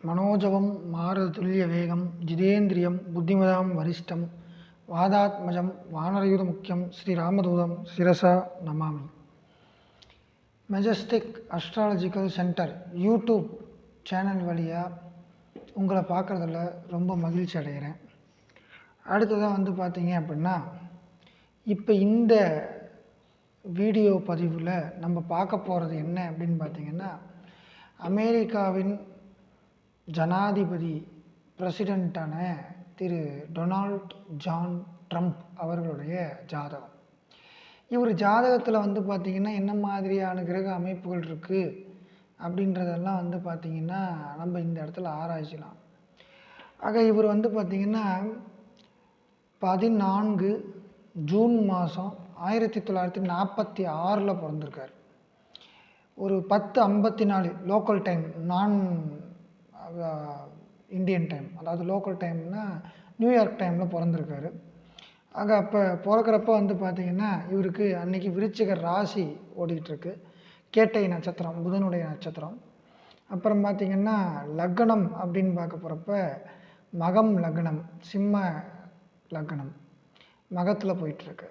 மனோஜவம் மாருததுல்ய வேகம் ஜிதேந்திரியம் புத்திமதாம் வரிஷ்டம் வாதாத்மஜம் வானரயூதமுக்கியம் ஸ்ரீராமதூதம் சிரசா நமாமி. Majestic astrological centre YouTube channel வழியாக உங்களை பார்க்குறதில் ரொம்ப மகிழ்ச்சி அடைகிறேன் அடுத்ததாக வந்து பார்த்தீங்க அப்படின்னா இப்போ இந்த வீடியோ பதிவில் நம்ம பார்க்க போகிறது என்ன அப்படின்னு பார்த்தீங்கன்னா அமெரிக்காவின் ஜனாதிபதி பிரசிடெண்ட்டான திரு டொனால்ட் ஜான் ட்ரம்ப் அவர்களுடைய ஜாதகம். இவர் ஜாதகத்தில் வந்து பார்த்திங்கன்னா என்ன மாதிரியான கிரக அமைப்புகள் இருக்குது அப்படின்றதெல்லாம் வந்து பார்த்திங்கன்னா நம்ம இந்த இடத்துல ஆராய்ச்சிலாம். ஆக இவர் வந்து பார்த்திங்கன்னா பதினான்கு ஜூன் மாதம் ஆயிரத்தி தொள்ளாயிரத்தி நாற்பத்தி ஆறில் பிறந்திருக்கார். ஒரு பத்து ஐம்பத்தி நாலு லோக்கல் டைம் நான் இந்தியன் டைம் அதாவது லோக்கல் டைம்னா நியூயார்க் டைமில் பிறந்திருக்காரு. அங்கே அப்போ பிறக்கிறப்ப வந்து பார்த்திங்கன்னா இவருக்கு அன்றைக்கி விருச்சிக ராசி ஓடிக்கிட்டுருக்கு. கேட்டை நட்சத்திரம் புதனுடைய நட்சத்திரம். அப்புறம் பார்த்திங்கன்னா லக்னம் அப்படின்னு பார்க்க போகிறப்ப மகம் லக்னம் சிம்ம லக்னம் மகத்தில் போயிட்டுருக்கு.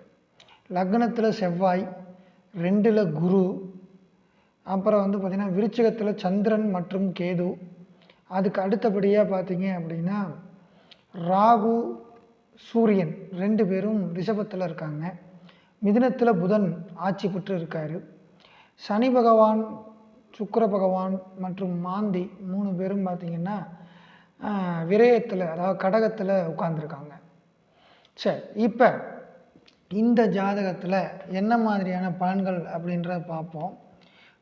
லக்னத்தில் செவ்வாய் ரெண்டில் குரு. அப்புறம் வந்து பார்த்திங்கன்னா விருச்சிகத்தில் சந்திரன் மற்றும் கேது. அதுக்கு அடுத்தபடியாக பார்த்தீங்க அப்படின்னா ராகு சூரியன் ரெண்டு பேரும் ரிஷபத்தில் இருக்காங்க. மிதினத்தில் புதன் ஆட்சி பெற்று இருக்கார். சனி பகவான் சுக்கர பகவான் மற்றும் மாந்தி மூணு பேரும் பார்த்திங்கன்னா விரயத்தில் அதாவது கடகத்தில் உட்காந்துருக்காங்க சரி இப்போ இந்த ஜாதகத்தில் என்ன மாதிரியான பலன்கள் அப்படின்றத பார்ப்போம்.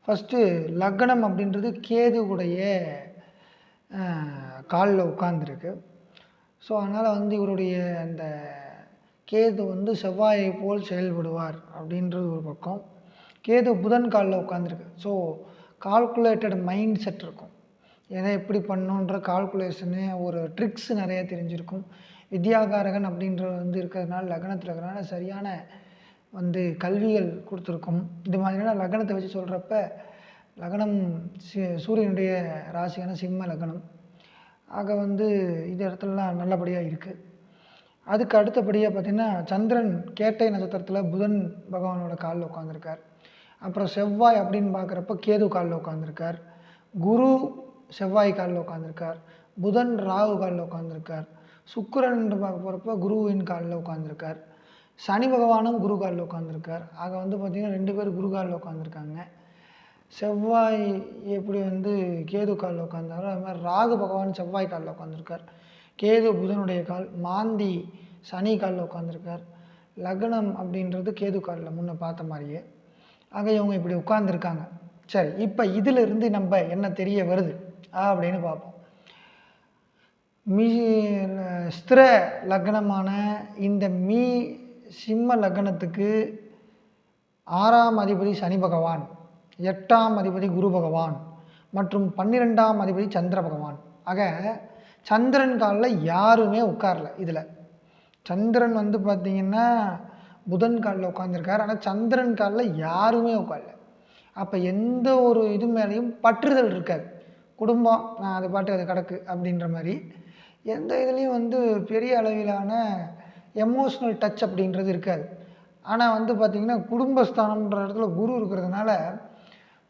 ஃபஸ்ட்டு லக்னம் அப்படின்றது கேதுவுடைய காலில் உட்காந்துருக்கு ஸோ அதனால் வந்து இவருடைய அந்த கேது வந்து செவ்வாயை போல் செயல்படுவார் அப்படின்றது ஒரு பக்கம். கேது புதன் காலில் உட்காந்துருக்கு ஸோ கால்குலேட்டட் மைண்ட் செட் இருக்கும். எதை எப்படி பண்ணணுன்ற கால்குலேஷனு ஒரு ட்ரிக்ஸ் நிறைய தெரிஞ்சிருக்கும். வித்யாகாரகன் அப்படின்றது வந்து இருக்கிறதுனால லக்னத்தில் இருக்கிறனால சரியான வந்து கல்விகள் கொடுத்துருக்கும். இது மாதிரியான லக்னத்தை வச்சு சொல்கிறப்ப லக்னம் சூரியனுடைய ராசியான சிம்ம லக்னம். ஆக வந்து இந்த இடத்துலலாம் நல்லபடியாக இருக்குது அதுக்கு அடுத்தபடியாக பார்த்திங்கன்னா சந்திரன் கேட்டை நட்சத்திரத்தில் புதன் பகவானோட காலில் உட்காந்துருக்கார் அப்புறம் செவ்வாய் அப்படின்னு பார்க்குறப்ப கேது காலில் உட்காந்துருக்கார் குரு செவ்வாய் காலில் உட்காந்துருக்கார் புதன் ராகு காலில் உட்காந்துருக்கார் சுக்கரன் பார்க்க போகிறப்ப குருவின் காலில் உட்காந்துருக்கார் சனி பகவானும் குரு காலில் உட்காந்துருக்கார் ஆக வந்து பார்த்திங்கன்னா ரெண்டு பேர் குரு காலில் உட்காந்துருக்காங்க செவ்வாய் எப்படி வந்து கேது காலில் உட்காந்தாரோ அது மாதிரி ராகு பகவான் செவ்வாய் காலில் உட்காந்துருக்கார் கேது புதனுடைய கால் மாந்தி சனி காலில் உட்காந்துருக்கார் லக்னம் அப்படின்றது கேது காலில் முன்ன பார்த்த மாதிரியே. ஆக இவங்க இப்படி உட்காந்துருக்காங்க சரி இப்போ இதிலிருந்து நம்ம என்ன தெரிய வருது? அப்படின்னு பார்ப்போம். மீ ஸ்திர லக்னமான இந்த மீ சிம்ம லக்னத்துக்கு ஆறாம் அதிபதி சனி பகவான். எட்டாம் அதிபதி குரு பகவான் மற்றும் பன்னிரெண்டாம் அதிபதி சந்திர பகவான். ஆக சந்திரன் காலில் யாருமே உட்காரல இதில். சந்திரன் வந்து பார்த்திங்கன்னா புதன் காலில் உட்காந்துருக்கார் ஆனால் சந்திரன் காலில் யாருமே உட்காரல. அப்போ எந்த ஒரு இது மேலேயும் பற்றுதல் இருக்காது. குடும்பம் நான் அது பாட்டு அது கிடக்கு அப்படின்ற மாதிரி. எந்த இதுலேயும் வந்து பெரிய அளவிலான எமோஷ்னல் டச் அப்படின்றது இருக்காது. ஆனால் வந்து பார்த்திங்கன்னா குடும்பஸ்தானம்ன்ற இடத்துல குரு இருக்கிறதுனால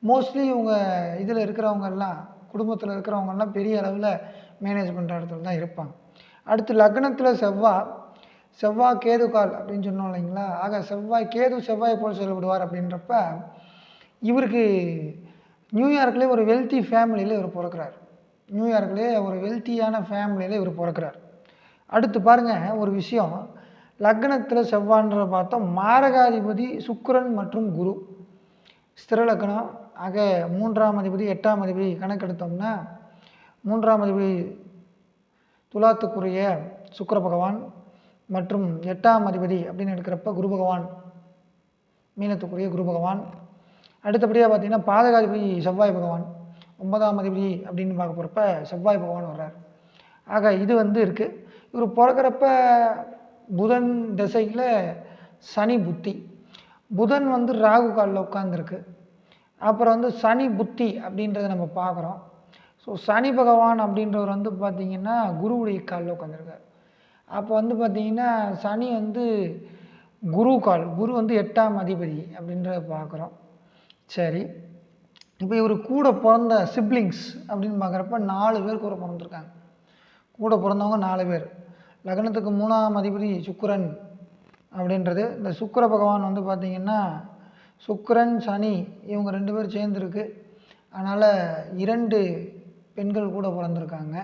மோஸ்ட்லி இவங்க இதில் இருக்கிறவங்கெல்லாம் குடும்பத்தில் இருக்கிறவங்கெல்லாம் பெரிய அளவில் மேனேஜ் பண்ணுற இடத்துல தான் இருப்பாங்க. அடுத்து லக்னத்தில் செவ்வாய் செவ்வாய் கேதுகால் அப்படின்னு சொன்னோம் இல்லைங்களா? ஆக செவ்வாய் கேது செவ்வாய் போல் செயல்படுவார் அப்படின்றப்ப இவருக்கு நியூயார்க்லேயே ஒரு வெல்த்தி ஃபேமிலியில் இவர் பிறக்கிறார். நியூயார்க்லேயே ஒரு வெல்த்தியான ஃபேமிலியில் இவர் பிறக்கிறார். அடுத்து பாருங்கள் ஒரு விஷயம். லக்னத்தில் செவ்வான்ற பார்த்தோம் மாரகாதிபதி சுக்கரன் மற்றும் குரு. ஸ்திர லக்னம் ஆக மூன்றாம் அதிபதி எட்டாம் அதிபதி கணக்கெடுத்தோம்னா மூன்றாம் அதிபதி துலாத்துக்குரிய சுக்கர பகவான் மற்றும் எட்டாம் அதிபதி அப்படின்னு எடுக்கிறப்ப குரு பகவான் மீனத்துக்குரிய குரு பகவான். அடுத்தபடியாக பார்த்திங்கன்னா பாதகாதிபதி செவ்வாய் பகவான் ஒன்பதாம் அதிபதி அப்படின்னு பார்க்க போகிறப்ப செவ்வாய் பகவான் வர்றார். ஆக இது வந்து இருக்குது இவர் பிறக்கிறப்ப புதன் திசையில் சனி புத்தி. புதன் வந்து ராகு காலில் உட்காந்துருக்கு அப்புறம் வந்து சனி புத்தி அப்படின்றத நம்ம பார்க்குறோம். ஸோ சனி பகவான் அப்படின்றவர் வந்து பார்த்திங்கன்னா குருவுடைய காலில் உட்காந்துருக்கார் அப்போ வந்து பார்த்திங்கன்னா சனி வந்து குரு கால் குரு வந்து எட்டாம் அதிபதி அப்படின்றத பார்க்குறோம். சரி. இப்போ இவர் கூட பிறந்த சிப்ளிங்ஸ் அப்படின்னு பார்க்குறப்ப நாலு பேர் கூட பிறந்திருக்காங்க கூட பிறந்தவங்க நாலு பேர். லக்னத்துக்கு மூணாம் அதிபதி சுக்கரன் அப்படின்றது. இந்த சுக்கர பகவான் வந்து பார்த்திங்கன்னா சுக்கரன் சனி இவங்க ரெண்டு பேர் சேர்ந்துருக்கு. அதனால் இரண்டு பெண்கள் கூட பிறந்திருக்காங்க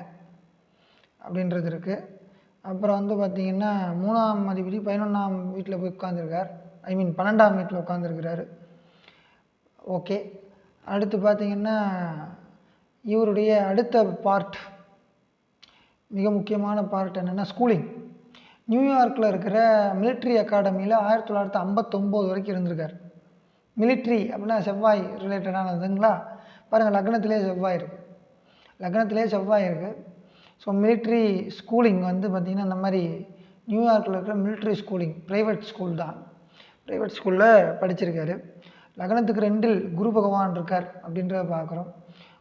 அப்படின்றது இருக்குது அப்புறம் வந்து பார்த்திங்கன்னா மூணாம் அதிபதி பதினொன்றாம் வீட்டில் போய் உட்காந்துருக்கார் ஐ மீன் பன்னெண்டாம் வீட்டில் உட்காந்துருக்கிறாரு ஓகே அடுத்து பார்த்திங்கன்னா இவருடைய அடுத்த பார்ட் மிக முக்கியமான பார்ட் என்னென்னா ஸ்கூலிங் நியூயார்க்கில் இருக்கிற மிலிட்ரி அகாடமியில் ஆயிரத்தி தொள்ளாயிரத்தி ஐம்பத்தொம்போது வரைக்கும் இருந்திருக்கார். மிலிட்ரி அப்படின்னா செவ்வாய் ரிலேட்டடானதுங்களா பாருங்கள் லக்னத்திலே செவ்வாய் இருக்குது லக்னத்திலே செவ்வாய் இருக்குது ஸோ மிலிட்ரி ஸ்கூலிங் வந்து பார்த்திங்கன்னா இந்த மாதிரி நியூயார்க்கில் இருக்கிற மிலிட்ரி ஸ்கூலிங் ப்ரைவேட் ஸ்கூல் தான். ப்ரைவேட் ஸ்கூலில் படிச்சிருக்காரு. லக்னத்துக்கு ரெண்டில் குரு பகவான் இருக்கார் அப்படின்றத பார்க்குறோம்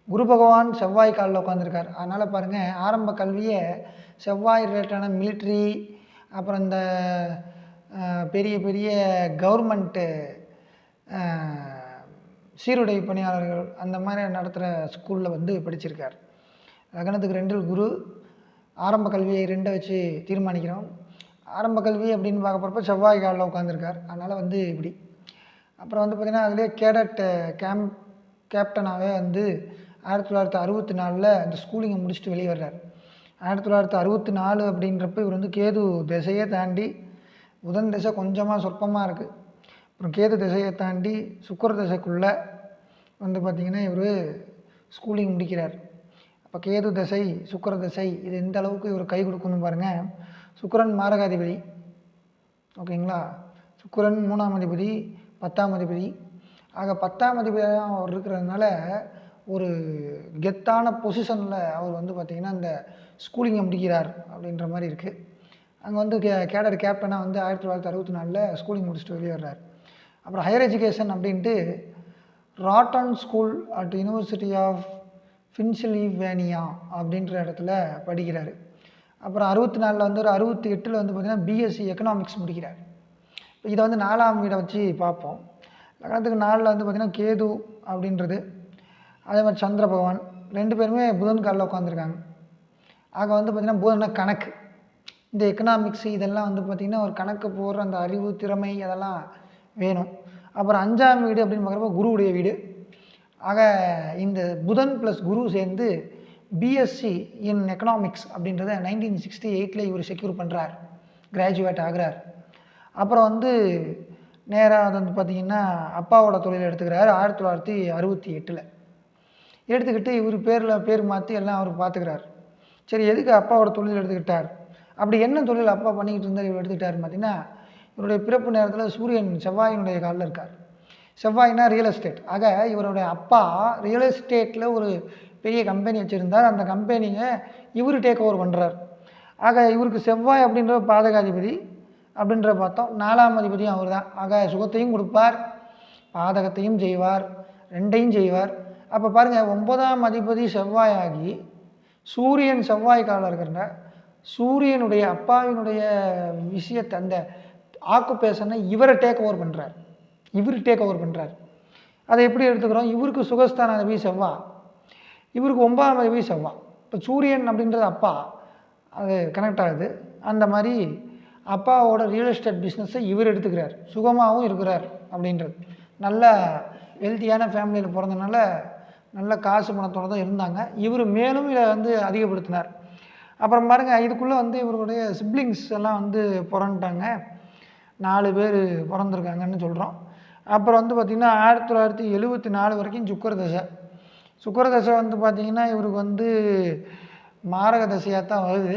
குரு பகவான் செவ்வாய் காலில் உட்காந்துருக்கார் அதனால் பாருங்கள் ஆரம்ப கல்வியை செவ்வாய் ரிலேட்டடான மிலிட்ரி அப்புறம் இந்த பெரிய பெரிய கவர்மெண்ட்டு சீருடை பணியாளர்கள் அந்த மாதிரி நடத்துகிற ஸ்கூலில் வந்து படிச்சிருக்கார். லக்னத்துக்கு ரெண்டில் குரு ஆரம்ப கல்வியை ரெண்டை வச்சு தீர்மானிக்கிறோம். ஆரம்ப கல்வி அப்படின்னு பார்க்க போகிறப்ப செவ்வாய் காலில் உட்காந்துருக்கார் அதனால் வந்து இப்படி. அப்புறம் வந்து பார்த்திங்கன்னா அதுலேயே கேடட் கேம்ப் கேப்டனாகவே வந்து ஆயிரத்தி தொள்ளாயிரத்தி அறுபத்தி நாலில் அந்த ஸ்கூலிங்கை முடிச்சுட்டு வெளியே வர்றார். ஆயிரத்தி தொள்ளாயிரத்தி அறுபத்தி நாலு அப்படின்றப்ப இவர் வந்து கேது திசையே தாண்டி புதன் திசை கொஞ்சமாக சொற்பமாக இருக்குது அப்புறம் கேது திசையை தாண்டி சுக்கர திசைக்குள்ளே வந்து பார்த்திங்கன்னா இவர் ஸ்கூலிங் முடிக்கிறார். அப்போ கேது திசை சுக்கர திசை இது எந்த அளவுக்கு இவர் கை கொடுக்கணும் பாருங்கள் சுக்கரன் மாரகாதிபதி. ஓகேங்களா? சுக்கரன் மூணாம் அதிபதி பத்தாம் அதிபதி. ஆக பத்தாம் அதிபதியாக அவர் இருக்கிறதுனால ஒரு கெத்தான பொசிஷனில் அவர் வந்து பார்த்திங்கன்னா இந்த ஸ்கூலிங்கை முடிக்கிறார் அப்படின்ற மாதிரி இருக்குது அங்கே வந்து கே கேடர் கேப்டனாக வந்து ஆயிரத்தி தொள்ளாயிரத்தி அறுபத்தி நாலில் ஸ்கூலிங் முடிச்சுட்டு வெளியே வர்றார் அப்புறம் ஹையர் எஜுகேஷன் அப்படின்ட்டு Wharton school at university of Pennsylvania அப்படின்ற இடத்துல படிக்கிறார். அப்புறம் அறுபத்தி நாலில் வந்து ஒரு அறுபத்தி எட்டில் வந்து பார்த்திங்கன்னா பிஎஸ்சி எக்கனாமிக்ஸ் முடிக்கிறார். இப்போ இதை வந்து நாலாம் வீடை வச்சு பார்ப்போம். லக்னத்துக்கு நாலில் வந்து பார்த்திங்கன்னா கேது அப்படின்றது. அதே மாதிரி சந்திர பகவான். ரெண்டு பேருமே புதன் காலில் உட்காந்துருக்காங்க ஆக வந்து பார்த்திங்கன்னா புதன்னா கணக்கு. இந்த எக்கனாமிக்ஸ் இதெல்லாம் வந்து பார்த்திங்கன்னா ஒரு கணக்கு போடுற அந்த அறிவு திறமை அதெல்லாம் வேணும். அப்புறம் அஞ்சாம் வீடு அப்படின்னு பார்க்குறப்ப குருவுடைய வீடு. ஆக இந்த புதன் ப்ளஸ் குரு சேர்ந்து பிஎஸ்சி இன் எக்கனாமிக்ஸ் அப்படின்றத நைன்டீன் சிக்ஸ்டி எயிட்டில் இவர் செக்யூர் பண்ணுறார் கிராஜுவேட் ஆகுறார். அப்புறம் வந்து நேராக அது வந்து பார்த்திங்கன்னா அப்பாவோட தொழில் எடுத்துக்கிறாரு. ஆயிரத்தி தொள்ளாயிரத்தி அறுபத்தி எட்டில். எடுத்துக்கிட்டு இவர் பேரில் பேர் மாற்றி எல்லாம் அவர் பார்த்துக்கிறார் சரி எதுக்கு அப்பாவோட தொழில் எடுத்துக்கிட்டார்? அப்படி என்ன தொழில் அப்பா பண்ணிக்கிட்டு இருந்தார் இவர் எடுத்துக்கிட்டார் பார்த்தீங்கன்னா இவருடைய பிறப்பு நேரத்தில் சூரியன் செவ்வாயினுடைய காலில் இருக்கார். செவ்வாய்னா ரியல் எஸ்டேட் ஆக இவருடைய அப்பா ரியல் எஸ்டேட்டில் ஒரு பெரிய கம்பெனி வச்சுருந்தார். அந்த கம்பெனியை இவர் டேக் ஓவர் பண்ணுறார் ஆக இவருக்கு செவ்வாய் அப்படின்ற பாதகாதிபதி அப்படின்ற பார்த்தோம். நாலாம் அதிபதியும் அவர் தான் ஆக சுகத்தையும் கொடுப்பார் பாதகத்தையும் செய்வார் ரெண்டையும் செய்வார். அப்போ பாருங்கள் ஒன்பதாம் அதிபதி செவ்வாயாகி சூரியன் செவ்வாய் காலம் இருக்கிற சூரியனுடைய அப்பாவினுடைய விஷயத்தை அந்த ஆக்குபேஷனை இவரை டேக் ஓவர் பண்ணுறார் இவர் டேக் ஓவர் பண்ணுறார் அதை எப்படி எடுத்துக்கிறோம்? இவருக்கு சுகஸ்தான அதிபதி செவ்வா. இவருக்கு ஒன்பதாம் அதிபதி செவ்வா. இப்போ சூரியன் அப்படின்றது அப்பா. அது கனெக்ட் ஆகுது. அந்த மாதிரி அப்பாவோட ரியல் எஸ்டேட் பிஸ்னஸை இவர் எடுத்துக்கிறார். சுகமாகவும் இருக்கிறார் அப்படின்றது. நல்ல ஹெல்த்தியான ஃபேமிலியில் பிறந்தனால நல்ல காசு பணத்தோடு தான் இருந்தாங்க. இவர் மேலும் இதை வந்து அதிகப்படுத்தினார். அப்புறம் பாருங்கள் இதுக்குள்ளே வந்து இவருடைய சிப்ளிங்ஸ் எல்லாம் வந்து புறந்துட்டாங்க. நாலு பேர் பிறந்திருக்காங்கன்னு சொல்கிறோம் அப்புறம் வந்து பார்த்திங்கன்னா ஆயிரத்தி தொள்ளாயிரத்தி எழுபத்தி நாலு வரைக்கும் சுக்கர தசை சுக்கர தசை வந்து பார்த்திங்கன்னா இவருக்கு வந்து மாரக தசையாக தான் வருது.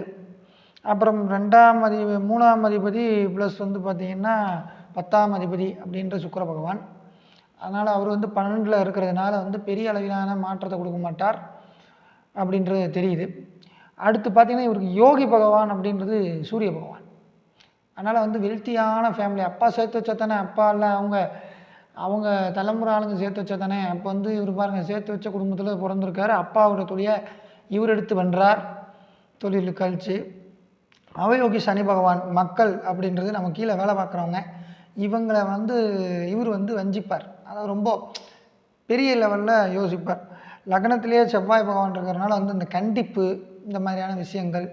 அப்புறம் ரெண்டாம் அதிபதி மூணாம் அதிபதி ப்ளஸ் வந்து பார்த்திங்கன்னா பத்தாம் அதிபதி அப்படின்ற சுக்கிர பகவான். அதனால் அவர் வந்து பன்னெண்டில் இருக்கிறதுனால வந்து பெரிய அளவிலான மாற்றத்தை கொடுக்க மாட்டார் அப்படின்றது தெரியுது. அடுத்து பார்த்திங்கன்னா இவருக்கு யோகி பகவான் அப்படின்றது சூரிய பகவான். அதனால் வந்து வெல்த்தியான ஃபேமிலி அப்பா சேர்த்து வச்சா தானே அப்பா இல்லை அவங்க அவங்க தலைமுறை ஆளுங்க சேர்த்து வச்சா தானே அப்போ வந்து இவர் பாருங்கள் சேர்த்து வச்ச குடும்பத்தில் பிறந்திருக்காரு. அப்பாவோட தொழிலை இவர் எடுத்து வென்றார் தொழில் கழிச்சு. அவயோகி சனி பகவான் மக்கள் அப்படின்றது நம்ம கீழே வேலை பார்க்குறவங்க இவங்களை வந்து இவர் வந்து வஞ்சிப்பார். அதாவது ரொம்ப பெரிய லெவலில் யோசிப்பார். லக்னத்திலேயே செவ்வாய் பகவான் இருக்கிறனால வந்து இந்த கண்டிப்பு இந்த மாதிரியான விஷயங்கள்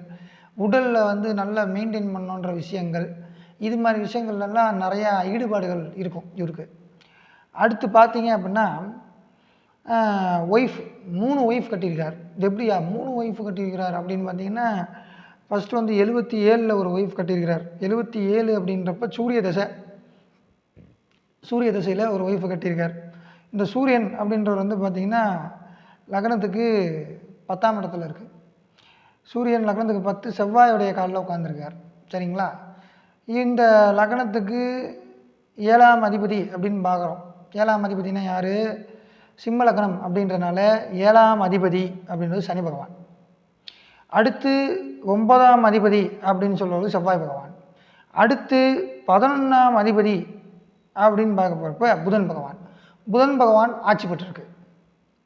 உடலில் வந்து நல்லா மெயின்டைன் பண்ணணுன்ற விஷயங்கள் இது மாதிரி விஷயங்கள்லாம் நிறையா ஈடுபாடுகள் இருக்கும் இவருக்கு. அடுத்து பார்த்தீங்க அப்படின்னா ஒய்ஃப் மூணு ஒய்ஃப் கட்டியிருக்கார். இது எப்படியா? மூணு ஒய்ஃப் கட்டியிருக்கிறார் அப்படின்னு பார்த்தீங்கன்னா ஃபஸ்ட்டு வந்து எழுபத்தி ஏழில் ஒரு ஒய்ஃப் கட்டியிருக்கிறார். எழுபத்தி ஏழு அப்படின்றப்ப சூரிய தசை. சூரிய தசையில் ஒரு ஒய்ஃப் கட்டியிருக்கார். இந்த சூரியன் அப்படின்றவர் வந்து பார்த்திங்கன்னா லக்னத்துக்கு பத்தாம் இடத்துல இருக்குது சூரியன் லக்னத்துக்கு பத்து செவ்வாயுடைய காலில் உட்காந்துருக்கார் சரிங்களா? இந்த லக்னத்துக்கு ஏழாம் அதிபதி அப்படின்னு பார்க்குறோம். ஏழாம் அதிபதினா யார்? சிம்ம லக்னம் அப்படின்றனால ஏழாம் அதிபதி அப்படின்றது சனி பகவான். அடுத்து ஒன்பதாம் அதிபதி அப்படின்னு சொல்வது செவ்வாய் பகவான். அடுத்து பதினொன்றாம் அதிபதி அப்படின்னு பார்க்க போகிறப்ப புதன் பகவான். புதன் பகவான் ஆட்சி பெற்றிருக்கு.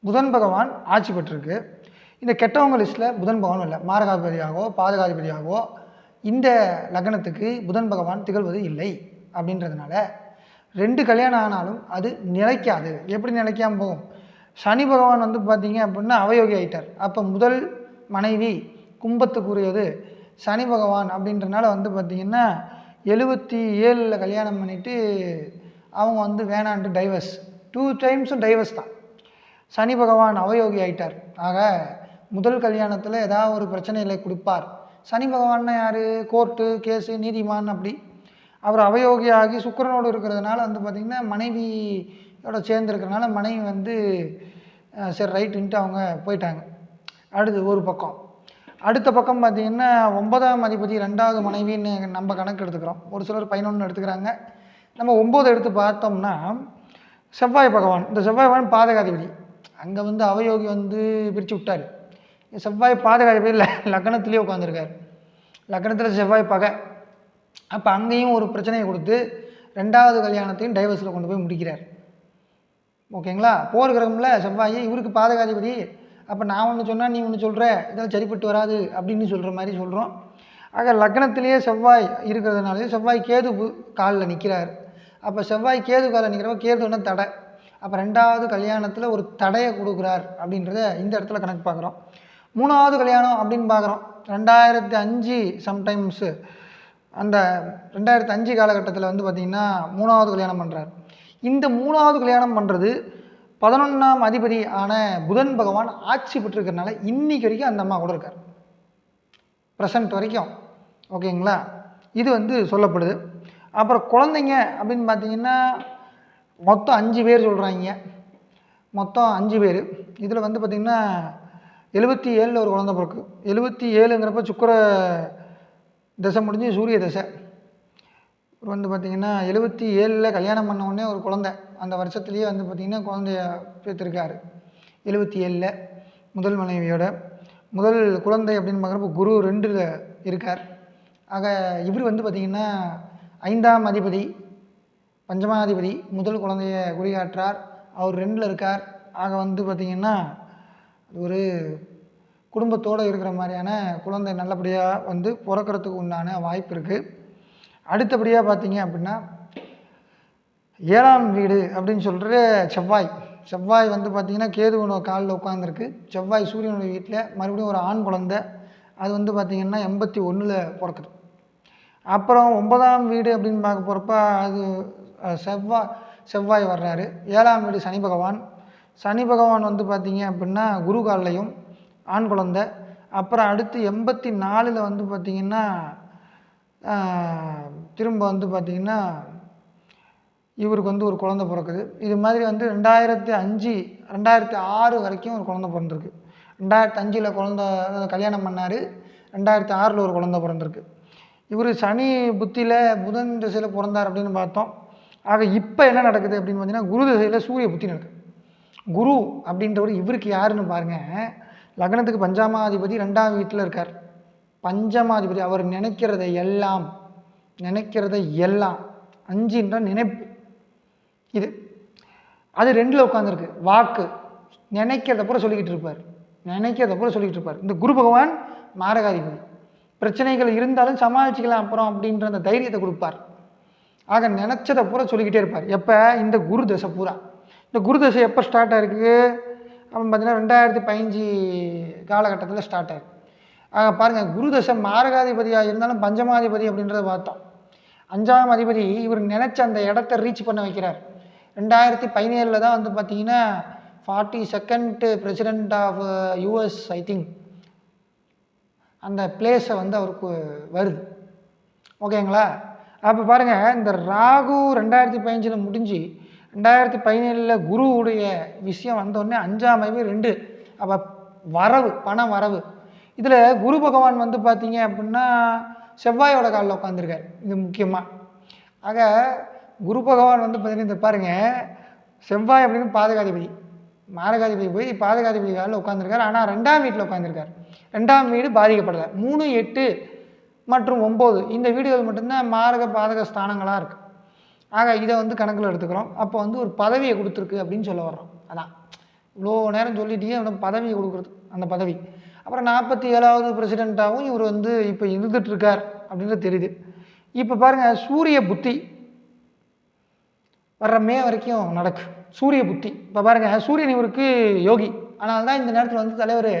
புதன் பகவான் ஆட்சி பெற்றிருக்கு. இந்த கெட்டவங்க லிஸ்ட்டில் புதன் பகவான் இல்லை. மாரகாதிபதியாகவோ பாதகாதிபதியாகவோ இந்த லக்னத்துக்கு புதன் பகவான் திகழ்வது இல்லை அப்படின்றதுனால ரெண்டு கல்யாணம் ஆனாலும் அது நிலைக்காது. எப்படி நிலைக்காம போகும்? சனி பகவான் வந்து பார்த்தீங்க அப்படின்னா அவயோகி ஆயிட்டார். அப்போ முதல் மனைவி கும்பத்துக்குரியது சனி பகவான் அப்படின்றனால வந்து பார்த்திங்கன்னா எழுபத்தி ஏழில் கல்யாணம் பண்ணிவிட்டு அவங்க வந்து வேணான்ட்டு டைவர்ஸ் டூ டைம்ஸும் டைவர்ஸ் தான். சனி பகவான் அவயோகி ஆயிட்டார். ஆக முதல் கல்யாணத்தில் ஏதாவது ஒரு பிரச்சனைகளை கொடுப்பார். சனி பகவான்னா யார்? கோர்ட்டு கேஸு நீதிமான் அப்படி. அவர் அவயோகியாகி சுக்கிரனோடு இருக்கிறதுனால வந்து பார்த்திங்கன்னா மனைவியோட சேர்ந்துருக்கிறதுனால மனைவி வந்து சரி ரைட்டுன்ட்டு அவங்க போயிட்டாங்க. அடுத்து ஒரு பக்கம். அடுத்த பக்கம் பார்த்திங்கன்னா ஒன்பதாம் அதிபதி ரெண்டாவது மனைவின்னு நம்ம கணக்கு எடுத்துக்கிறோம். ஒரு சிலர் பதினொன்று எடுத்துக்கிறாங்க. நம்ம ஒம்பது எடுத்து பார்த்தோம்னா செவ்வாய் பகவான் இந்த செவ்வாய் பகவான் பாதகாதிபதி. அங்கே வந்து அவயோகி வந்து பிரித்து விட்டார். செவ்வாய் பாதுகாப்பு இல்லை உட்காந்துருக்கார் லக்னத்தில் செவ்வாய் பகை. அப்போ அங்கேயும் ஒரு பிரச்சனையை கொடுத்து ரெண்டாவது கல்யாணத்தையும் டைவர்ஸில் கொண்டு போய் முடிக்கிறார். ஓகேங்களா? போர் கிரகமில் செவ்வாய் இவருக்கு பாதகாதிபதி. அப்போ நான் ஒன்று சொன்னால் நீ ஒன்று சொல்கிற இதெல்லாம் சரிப்பட்டு வராது அப்படின்னு சொல்கிற மாதிரி சொல்கிறோம் ஆக லக்னத்திலேயே செவ்வாய் இருக்கிறதுனாலே செவ்வாய் கேது காலில் நிற்கிறார் அப்போ செவ்வாய் கேது காலில் நிற்கிறப்ப கேதுன்னா தடை. அப்போ ரெண்டாவது கல்யாணத்தில் ஒரு தடையை கொடுக்குறார் அப்படின்றத இந்த இடத்துல கணக்கு பார்க்குறோம். மூணாவது கல்யாணம் அப்படின்னு பார்க்குறோம். ரெண்டாயிரத்தி அஞ்சு சம்டைம்ஸு அந்த ரெண்டாயிரத்தி அஞ்சு காலகட்டத்தில் வந்து பார்த்திங்கன்னா மூணாவது கல்யாணம் பண்ணுறார் இந்த மூணாவது கல்யாணம் பண்ணுறது பதினொன்றாம் அதிபதி ஆன புதன் பகவான் ஆட்சி பெற்றிருக்கிறனால இன்றைக்கி வரைக்கும் அந்த அம்மா கூட இருக்கார். ப்ரெசண்ட் வரைக்கும். ஓகேங்களா? இது வந்து சொல்லப்படுது. அப்புறம் குழந்தைங்க அப்படின்னு பார்த்தீங்கன்னா மொத்தம் அஞ்சு பேர் சொல்கிறாங்க மொத்தம் அஞ்சு பேர். இதில் வந்து பார்த்திங்கன்னா எழுபத்தி ஏழில் ஒரு குழந்த பிறக்கு. எழுபத்தி ஏழுங்கிறப்ப சுக்கர தசை முடிஞ்சு சூரிய தசை. இவர் வந்து பார்த்திங்கன்னா எழுபத்தி ஏழில் கல்யாணம் பண்ண உடனே ஒரு குழந்தை. அந்த வருஷத்துலேயே வந்து பார்த்திங்கன்னா குழந்தைய பெற்றிருக்காரு. எழுபத்தி ஏழில் முதல் மனைவியோட. முதல் குழந்தை அப்படின்னு பார்க்குறப்ப குரு ரெண்டில் இருக்கார். ஆக இவர் வந்து பார்த்திங்கன்னா ஐந்தாம் அதிபதி பஞ்சமாதிபதி முதல் குழந்தைய குறிகாற்றார் அவர் ரெண்டில் இருக்கார். ஆக வந்து பார்த்திங்கன்னா ஒரு குடும்பத்தோடு இருக்கிற மாதிரியான குழந்தை நல்லபடியாக வந்து பிறக்கறதுக்கு உண்டான வாய்ப்பு இருக்குது அடுத்தபடியாக பார்த்தீங்க அப்படின்னா ஏழாம் வீடு அப்படின்னு சொல்கிற செவ்வாய். செவ்வாய் வந்து பார்த்திங்கன்னா கேதுவனோட காலில் உட்காந்துருக்கு செவ்வாய் சூரியனுடைய வீட்டில் மறுபடியும் ஒரு ஆண் குழந்தை. அது வந்து பார்த்திங்கன்னா எண்பத்தி ஒன்றில் பிறக்குது. அப்புறம் ஒன்பதாம் வீடு அப்படின்னு பார்க்க போகிறப்ப அது செவ்வாய் செவ்வாய் வர்றாரு. ஏழாம் வீடு சனி பகவான். சனி பகவான் வந்து பார்த்தீங்க அப்படின்னா குரு காலையும் ஆண் குழந்தை. அப்புறம் அடுத்து எண்பத்தி நாலில் வந்து பார்த்திங்கன்னா திரும்ப வந்து பார்த்திங்கன்னா இவருக்கு வந்து ஒரு குழந்தை பிறக்குது. இது மாதிரி வந்து ரெண்டாயிரத்தி அஞ்சு ரெண்டாயிரத்தி ஆறு வரைக்கும் ஒரு குழந்தை பிறந்திருக்கு. ரெண்டாயிரத்தி அஞ்சில் குழந்த கல்யாணம் பண்ணார். ரெண்டாயிரத்தி ஆறில் ஒரு குழந்தை பிறந்திருக்கு. இவர் சனி புத்தியில் புதன் திசையில் பிறந்தார் அப்படின்னு பார்த்தோம். ஆக இப்போ என்ன நடக்குது அப்படின்னு பார்த்தீங்கன்னா குரு திசையில் சூரிய புத்தி நடக்குது. குரு அப்படின்றவர் இவருக்கு யாருன்னு பாருங்கள் லக்னத்துக்கு பஞ்சமாதிபதி ரெண்டாம் வீட்டில் இருக்கார். பஞ்சமாதிபதி அவர் நினைக்கிறதை எல்லாம் நினைக்கிறத எல்லாம் அஞ்சுன்ற நினைப்பு. இது அது ரெண்டில் உட்காந்துருக்கு வாக்கு நினைக்கிறத பூரா சொல்லிக்கிட்டு இருப்பார். நினைக்கிறத போல சொல்லிக்கிட்டு இருப்பார். இந்த குரு பகவான் மாரகாதிபதி. பிரச்சனைகள் இருந்தாலும் சமாளிச்சுக்கலாம் அப்புறம் அப்படின்ற அந்த தைரியத்தை கொடுப்பார். ஆக நினச்சதை பூரா சொல்லிக்கிட்டே இருப்பார். எப்போ? இந்த குரு தசை பூரா. இந்த குருதசை எப்போ ஸ்டார்ட் ஆயிருக்கு? அப்படின்னு பார்த்தீங்கன்னா ரெண்டாயிரத்தி பதினஞ்சு காலகட்டத்தில் ஸ்டார்ட் ஆகிருக்கு ஆக பாருங்கள் குருதசை மாரகாதிபதியாக இருந்தாலும் பஞ்சமாதிபதி அப்படின்றத பார்த்தோம். அஞ்சாம் அதிபதி இவர் நினச்ச அந்த இடத்த ரீச் பண்ண வைக்கிறார். ரெண்டாயிரத்தி பதினேழில் தான் வந்து பார்த்தீங்கன்னா forty second president of US I think அந்த பிளேஸை வந்து அவருக்கு வருது. ஓகேங்களா அப்போ பாருங்கள் இந்த ராகு ரெண்டாயிரத்தி பதினஞ்சில் முடிஞ்சு ரெண்டாயிரத்தி பதினேழில் குருவுடைய விஷயம் வந்தோடனே அஞ்சாம் அறிவு ரெண்டு. அப்போ வரவு பண வரவு. இதில் குரு பகவான் வந்து பார்த்தீங்க அப்படின்னா செவ்வாயோட காலில் உட்காந்துருக்கார் இது முக்கியமாக ஆக குரு பகவான் வந்து பார்த்தீங்கன்னா இந்த பாருங்கள் செவ்வாய் அப்படின்னு பாதகாதிபதி. மாரகாதிபதி போய் பாதகாதிபதி காலில் உட்காந்துருக்கார் ஆனால் ரெண்டாம் வீட்டில் உட்காந்துருக்கார் ரெண்டாம் வீடு பாதிக்கப்படலை. மூணு எட்டு மற்றும் ஒம்பது இந்த வீடுகள் மட்டும்தான் மாரக பாதக ஸ்தானங்களாக இருக்குது ஆக இதை வந்து கணக்கில் எடுத்துக்கிறோம். அப்போ வந்து ஒரு பதவியை கொடுத்துருக்கு அப்படின்னு சொல்ல வர்றோம். அதான். இவ்வளோ நேரம் சொல்லிட்டே அவனுக்கு பதவியை கொடுக்குறது அந்த பதவி. அப்புறம் நாற்பத்தி ஏழாவது பிரசிடெண்ட்டாகவும் இவர் வந்து இப்போ இருந்துகிட்ருக்கார் அப்படின்றது தெரியுது. இப்போ பாருங்கள் சூரிய புத்தி வர்ற மே வரைக்கும் நடக்கு. சூரிய புத்தி. இப்போ பாருங்கள் சூரியன் இவருக்கு யோகி. ஆனால் தான் இந்த நேரத்தில் வந்து தலைவர்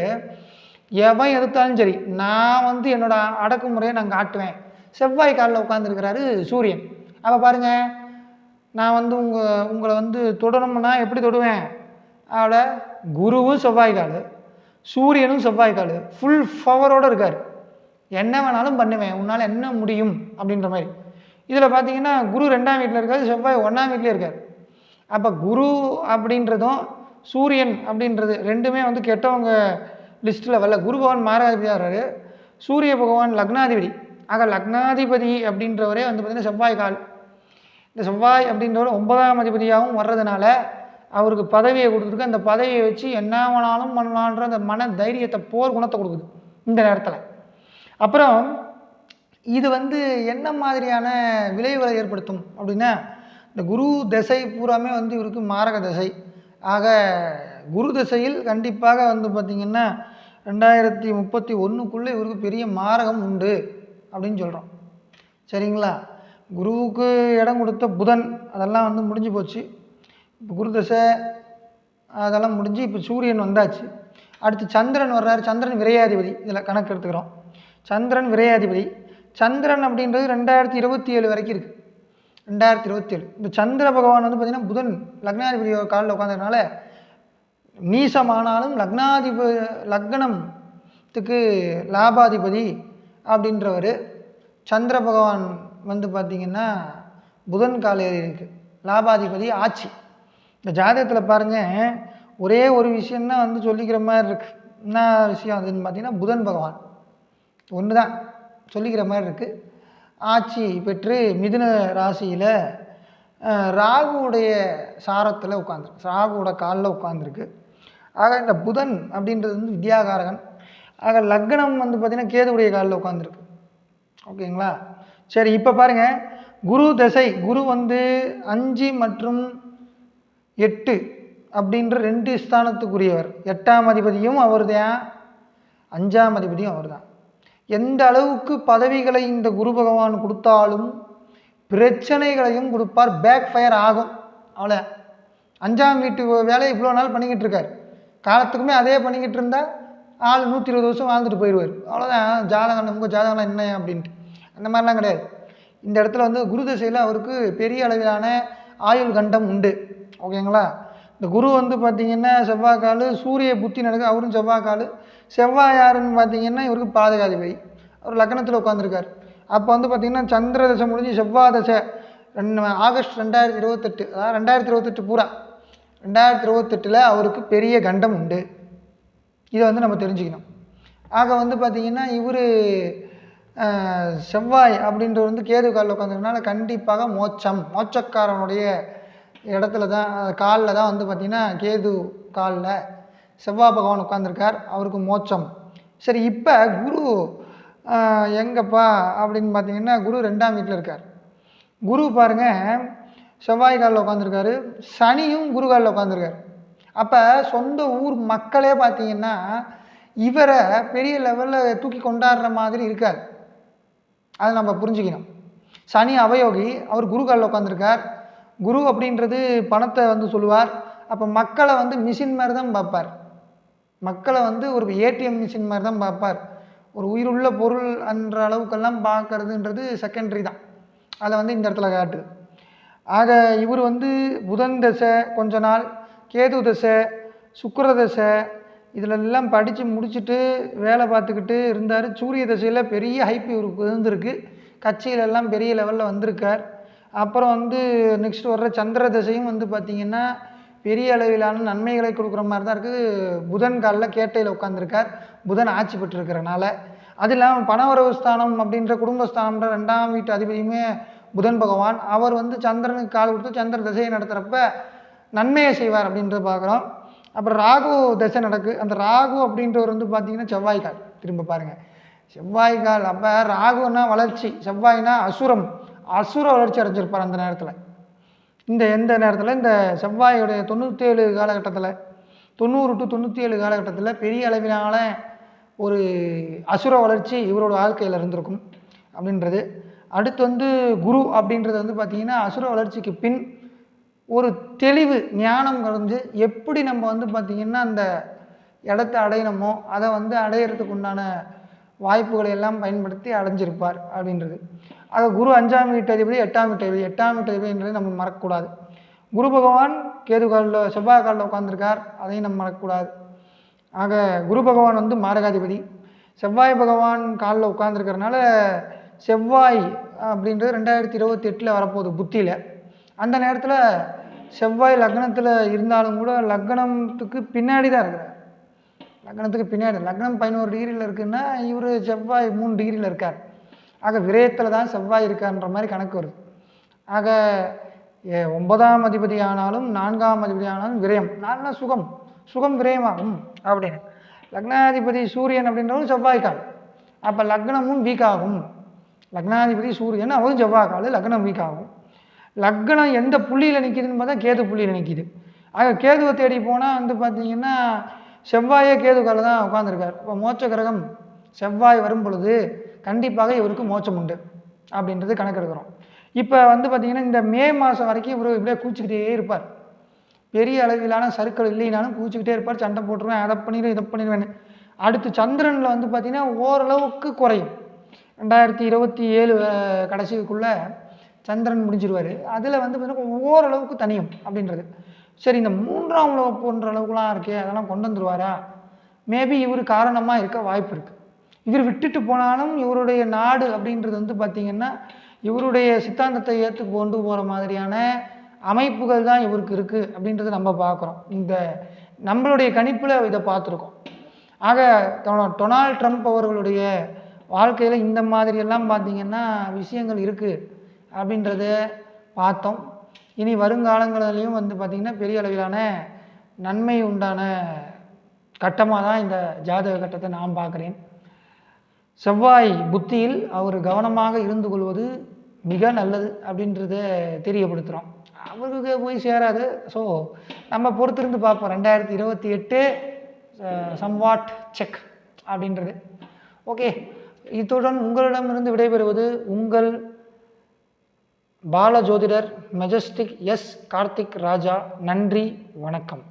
எவன் எதிர்த்தாலும் சரி நான் வந்து என்னோட அடக்குமுறையை நான் காட்டுவேன். செவ்வாய் காலில் உட்காந்துருக்கிறாரு சூரியன். அப்போ பாருங்கள் நான் வந்து உங்கள் உங்களை வந்து தொடணும்னா எப்படி தொடுவேன்? அவளை குருவும் செவ்வாய் கால் சூரியனும் செவ்வாய் கால் ஃபுல் பவரோடு இருக்கார். என்ன வேணாலும் பண்ணுவேன் உன்னால் என்ன முடியும்? அப்படின்ற மாதிரி. இதில் பார்த்தீங்கன்னா குரு ரெண்டாம் வீட்டில் இருக்காரு செவ்வாய் ஒன்றாம் வீட்லேயே இருக்கார். அப்போ குரு அப்படின்றதும் சூரியன் அப்படின்றது ரெண்டுமே வந்து கெட்டவங்க லிஸ்ட்டில் வரல. குரு பகவான் மாராதிபதியாகிறாரு சூரிய பகவான் லக்னாதிபதி. ஆக லக்னாதிபதி அப்படின்றவரே வந்து பார்த்திங்கன்னா செவ்வாய் கால் இந்த செவ்வாய் அப்படின்றவர் ஒன்பதாம் அதிபதியாகவும் வர்றதுனால அவருக்கு பதவியை கொடுத்துருக்கு. அந்த பதவியை வச்சு என்ன வேணாலும் பண்ணலான்ற அந்த மன தைரியத்தை போர் குணத்தை கொடுக்குது இந்த நேரத்தில். அப்புறம் இது வந்து என்ன மாதிரியான விளைவுகளை ஏற்படுத்தும் அப்படின்னா இந்த குரு திசை பூராமே வந்து இவருக்கு மாரக திசை. ஆக குரு திசையில் கண்டிப்பாக வந்து பார்த்திங்கன்னா ரெண்டாயிரத்தி முப்பத்தி ஒன்றுக்குள்ளே இவருக்கு பெரிய மாரகம் உண்டு அப்படின்னு சொல்கிறோம் சரிங்களா? குருவுக்கு இடம் கொடுத்த புதன் அதெல்லாம் வந்து முடிஞ்சு போச்சு. இப்போ குரு தசை அதெல்லாம் முடிஞ்சு இப்போ சூரியன் வந்தாச்சு. அடுத்து சந்திரன் வர்றாரு. சந்திரன் விரையாதிபதி. இதில் கணக்கு எடுத்துக்கிறோம். சந்திரன் விரையாதிபதி. சந்திரன் அப்படின்றது ரெண்டாயிரத்தி இருபத்தி ஏழு வரைக்கும் இருக்குது ரெண்டாயிரத்தி இருபத்தி ஏழு இந்த சந்திர பகவான் வந்து பார்த்திங்கன்னா புதன் லக்னாதிபதி காலில் உட்காந்துனால நீசமானாலும் லக்னாதிப லக்னத்துக்கு லாபாதிபதி அப்படின்றவர். சந்திர பகவான் வந்து பார்த்திங்கன்னா புதன் காலையில் இருக்குது லாபாதிபதி ஆட்சி. இந்த ஜாதகத்தில் பாருங்கள் ஒரே ஒரு விஷயந்தான் வந்து சொல்லிக்கிற மாதிரி இருக்குது என்ன விஷயம் அதுன்னு பார்த்தீங்கன்னா புதன் பகவான். ஒன்று தான் சொல்லிக்கிற மாதிரி இருக்குது ஆட்சி பெற்று மிதுன ராசியில் ராகுவுடைய சாரத்தில் உட்காந்துருக்கு ராகுவோட காலில் உட்காந்துருக்கு ஆக இந்த புதன் அப்படின்றது வந்து வித்யாகாரகன். ஆக லக்னம் வந்து பார்த்திங்கன்னா கேதுவுடைய காலில் உட்காந்துருக்கு ஓகேங்களா? சரி இப்போ பாருங்கள் குரு தசை குரு வந்து அஞ்சு மற்றும் எட்டு அப்படின்ற ரெண்டு ஸ்தானத்துக்குரியவர். எட்டாம் அதிபதியும் அவர் தான் அஞ்சாம் அதிபதியும் அவர் தான் எந்த அளவுக்கு பதவிகளை இந்த குரு பகவான் கொடுத்தாலும் பிரச்சனைகளையும் கொடுப்பார். பேக் ஃபயர் ஆகும். அவ்வளோ அஞ்சாம் வீட்டு வேலையை இவ்வளோ நாள் பண்ணிக்கிட்டு இருக்கார். காலத்துக்குமே அதே பண்ணிக்கிட்டு இருந்தால் ஆள் நூற்றி இருபது வருஷம் வாழ்ந்துட்டு போயிடுவார். அவ்வளோதான் ஜாதகம் உங்கள் ஜாதகம்லாம் என்ன அப்படின்ட்டு. அந்த மாதிரிலாம் கிடையாது. இந்த இடத்துல வந்து குரு தசையில் அவருக்கு பெரிய அளவிலான ஆயுள் கண்டம் உண்டு. ஓகேங்களா இந்த குரு வந்து பார்த்திங்கன்னா செவ்வாய்க்கால் சூரிய புத்தி நடக்கு அவரும் செவ்வாய்க்கால். செவ்வாய் யாருன்னு பார்த்தீங்கன்னா இவருக்கு பாதகாதிபதி. அவர் லக்னத்தில் உட்காந்துருக்கார் அப்போ வந்து பார்த்திங்கன்னா சந்திர தசை முடிஞ்சு செவ்வாய் தசை. ரெண்டு ஆகஸ்ட் ரெண்டாயிரத்தி இருபத்தெட்டு அதாவது ரெண்டாயிரத்தி இருபத்தெட்டு பூரா. ரெண்டாயிரத்தி இருபத்தெட்டில் அவருக்கு பெரிய கண்டம் உண்டு. இதை வந்து நம்ம தெரிஞ்சுக்கணும். ஆக வந்து பார்த்திங்கன்னா இவர் செவ்வாய் அப்படின்றது வந்து கேது காலில் உட்காந்துருக்கனால கண்டிப்பாக மோட்சம். மோட்சக்காரனுடைய இடத்துல தான் காலில் தான் வந்து பார்த்திங்கன்னா கேது காலில் செவ்வாய் பகவான் உட்காந்துருக்கார் அவருக்கு மோட்சம். சரி இப்போ குரு எங்கப்பா அப்படின்னு பார்த்தீங்கன்னா குரு ரெண்டாம் வீட்டில் இருக்கார். குரு பாருங்கள் செவ்வாய் காலில் உட்காந்துருக்காரு சனியும் குரு காலில் உட்காந்துருக்காரு அப்போ சொந்த ஊர் மக்களே பார்த்தீங்கன்னா இவரை பெரிய லெவலில் தூக்கி கொண்டாடுற மாதிரி இருக்காது அதை நம்ம புரிஞ்சுக்கணும். சனி அவயோகி அவர் குரு காலில் உட்காந்துருக்கார் குரு அப்படின்றது பணத்தை வந்து சொல்லுவார். அப்போ மக்களை வந்து மிஷின் மாதிரி தான் பார்ப்பார். மக்களை வந்து ஒரு ஏடிஎம் மிஷின் மாதிரி தான் பார்ப்பார். ஒரு உயிருள்ள பொருள் என்ற அளவுக்கெல்லாம் பார்க்கறதுன்றது செகண்டரி தான். அதை வந்து இந்த இடத்துல காட்டுது ஆக இவர் வந்து புதன் தசை கொஞ்ச நாள் கேது தசை சுக்கர தசை இதிலெல்லாம் படித்து முடிச்சுட்டு வேலை பார்த்துக்கிட்டு இருந்தார். சூரிய தசையில் பெரிய ஹைப் இவருக்கு இருந்திருக்கு. கட்சியிலெல்லாம் பெரிய லெவலில் வந்திருக்கார். அப்புறம் வந்து நெக்ஸ்ட் வர்ற சந்திர தசையும் வந்து பார்த்திங்கன்னா பெரிய அளவிலான நன்மைகளை கொடுக்குற மாதிரி தான் இருக்குது புதன் காலில் கேட்டையில் உட்காந்துருக்கார் புதன் ஆட்சி பெற்றிருக்கிறனால. அது இல்லாமல் பணவரவு ஸ்தானம் அப்படின்ற குடும்பஸ்தானம்ன்ற ரெண்டாம் வீட்டு அதிபதியுமே புதன் பகவான். அவர் வந்து சந்திரனுக்கு கால் கொடுத்து சந்திர தசையை நடத்துகிறப்ப நன்மையை செய்வார் அப்படின்றத பார்க்குறோம். அப்புறம் ராகு தசை நடக்கு. அந்த ராகு அப்படின்றவர் வந்து பார்த்தீங்கன்னா செவ்வாய்க்கால். திரும்ப பாருங்கள் செவ்வாய்க்கால் அப்போ ராகுன்னா வளர்ச்சி செவ்வாய்னா அசுரம். அசுர வளர்ச்சி அடைஞ்சிருப்பார் அந்த நேரத்தில். இந்த எந்த நேரத்தில்? இந்த செவ்வாயுடைய தொண்ணூற்றேழு காலகட்டத்தில். தொண்ணூறு டு தொண்ணூற்றி ஏழு காலகட்டத்தில் பெரிய அளவிலான ஒரு அசுர வளர்ச்சி இவரோட வாழ்க்கையில் இருந்திருக்கும் அப்படின்றது. அடுத்து வந்து குரு அப்படின்றது வந்து பார்த்திங்கன்னா அசுர வளர்ச்சிக்கு பின் ஒரு தெளிவு ஞானம் கலந்து எப்படி நம்ம வந்து பார்த்திங்கன்னா அந்த இடத்த அடையணுமோ அதை வந்து அடையிறதுக்கு உண்டான வாய்ப்புகளை எல்லாம் பயன்படுத்தி அடைஞ்சிருப்பார் அப்படின்றது. ஆக குரு அஞ்சாம் வீட்டு அதிபதி எட்டாம் வீட்டு அதிபதி எட்டாம் வீட்டு அதிபதின்றது நம்ம மறக்கக்கூடாது. குரு பகவான் கேதுகாலில் செவ்வாய் காலில் உட்காந்துருக்கார் அதையும் நம்ம மறக்கக்கூடாது. ஆக குரு பகவான் வந்து மாரகாதிபதி. செவ்வாய் பகவான் காலில் உட்காந்துருக்கறனால செவ்வாய் அப்படின்றது ரெண்டாயிரத்தி இருபத்தி எட்டில் வரப்போகுது புத்தியில். அந்த நேரத்தில் செவ்வாய் லக்னத்தில் இருந்தாலும் கூட லக்னத்துக்கு பின்னாடி தான் இருக்கிறார். லக்னத்துக்கு பின்னாடி லக்னம் பதினோரு டிகிரியில் இருக்குன்னா இவர் செவ்வாய் மூணு டிகிரியில் இருக்கார். ஆக விரயத்தில் தான் செவ்வாய் இருக்கான்ற மாதிரி கணக்கு வருது. ஆக ஏ, ஒன்பதாம் அதிபதி ஆனாலும் நான்காம் அதிபதி ஆனாலும் விரயம். நாலுனா சுகம். சுகம் விரயமாகும் அப்படின்னு. லக்னாதிபதி சூரியன் அப்படின்றவரும் செவ்வாய்க்கால் அப்போ லக்னமும் வீக் ஆகும் லக்னாதிபதி சூரியன் அவரும் செவ்வாய்க்கால் லக்னம் வீக் ஆகும் லக்னம் எந்த புள்ளியில் நிற்கிதுன்னு பார்த்தா கேது புள்ளியில் நிற்கிது ஆக கேதுவை தேடி போனால் வந்து பார்த்தீங்கன்னா செவ்வாயே கேதுக்கால தான் உட்காந்துருக்கார் இப்போ மோட்ச கிரகம் செவ்வாய் வரும் பொழுது கண்டிப்பாக இவருக்கு மோட்சம் உண்டு அப்படின்றது கணக்கெடுக்கிறோம். இப்போ வந்து பார்த்திங்கன்னா இந்த மே மாதம் வரைக்கும் இவர் இப்படியே கூச்சிக்கிட்டே இருப்பார். பெரிய அளவிலான சருக்கள் இல்லைனாலும் கூச்சிக்கிட்டே இருப்பார். சண்டை போட்டுருவேன் அதை பண்ணிடுவேன் இதை பண்ணிடுவேன் அடுத்து சந்திரனில் வந்து பார்த்திங்கன்னா ஓரளவுக்கு குறையும். ரெண்டாயிரத்தி இருபத்தி ஏழு கடைசிக்குள்ளே சந்திரன் முடிஞ்சிருவார். அதில் வந்து பார்த்தீங்கன்னா ஓரளவுக்கு தனியும் அப்படின்றது. சரி இந்த மூன்றாம் உலகம் போன்ற அளவுக்குலாம் இருக்கே அதெல்லாம் கொண்டு வந்துருவாரா? மேபி இவர் காரணமாக இருக்க வாய்ப்பு இருக்குது இவர் விட்டுட்டு போனாலும் இவருடைய நாடு அப்படின்றது வந்து பார்த்திங்கன்னா இவருடைய சித்தாந்தத்தை ஏற்று கொண்டு போகிற மாதிரியான அமைப்புகள் தான் இவருக்கு இருக்குது அப்படின்றத நம்ம பார்க்குறோம் இந்த நம்மளுடைய கணிப்பில் இதை பார்த்துருக்கோம் ஆக டொனால்ட் ட்ரம்ப் அவர்களுடைய வாழ்க்கையில் இந்த மாதிரியெல்லாம் பார்த்திங்கன்னா விஷயங்கள் இருக்குது அப்படின்றத பார்த்தோம். இனி வருங்காலங்களிலையும் வந்து பார்த்திங்கன்னா பெரிய அளவிலான நன்மை உண்டான கட்டமாக தான் இந்த ஜாதக கட்டத்தை நான் பார்க்குறேன். செவ்வாய் புத்தியில் அவர் கவனமாக இருந்து கொள்வது மிக நல்லது அப்படின்றத தெரியப்படுத்துகிறோம் அவருக்கு போய் சேராது. ஸோ நம்ம பொறுத்திருந்து பார்ப்போம். ரெண்டாயிரத்தி இருபத்தி எட்டு சம்வாட் செக் அப்படின்றது. ஓகே இத்துடன் உங்களிடமிருந்து விடைபெறுவது உங்கள் பாலஜோதிடர் மெஜஸ்டிக் எஸ் கார்த்திக் ராஜா நன்றி வணக்கம்.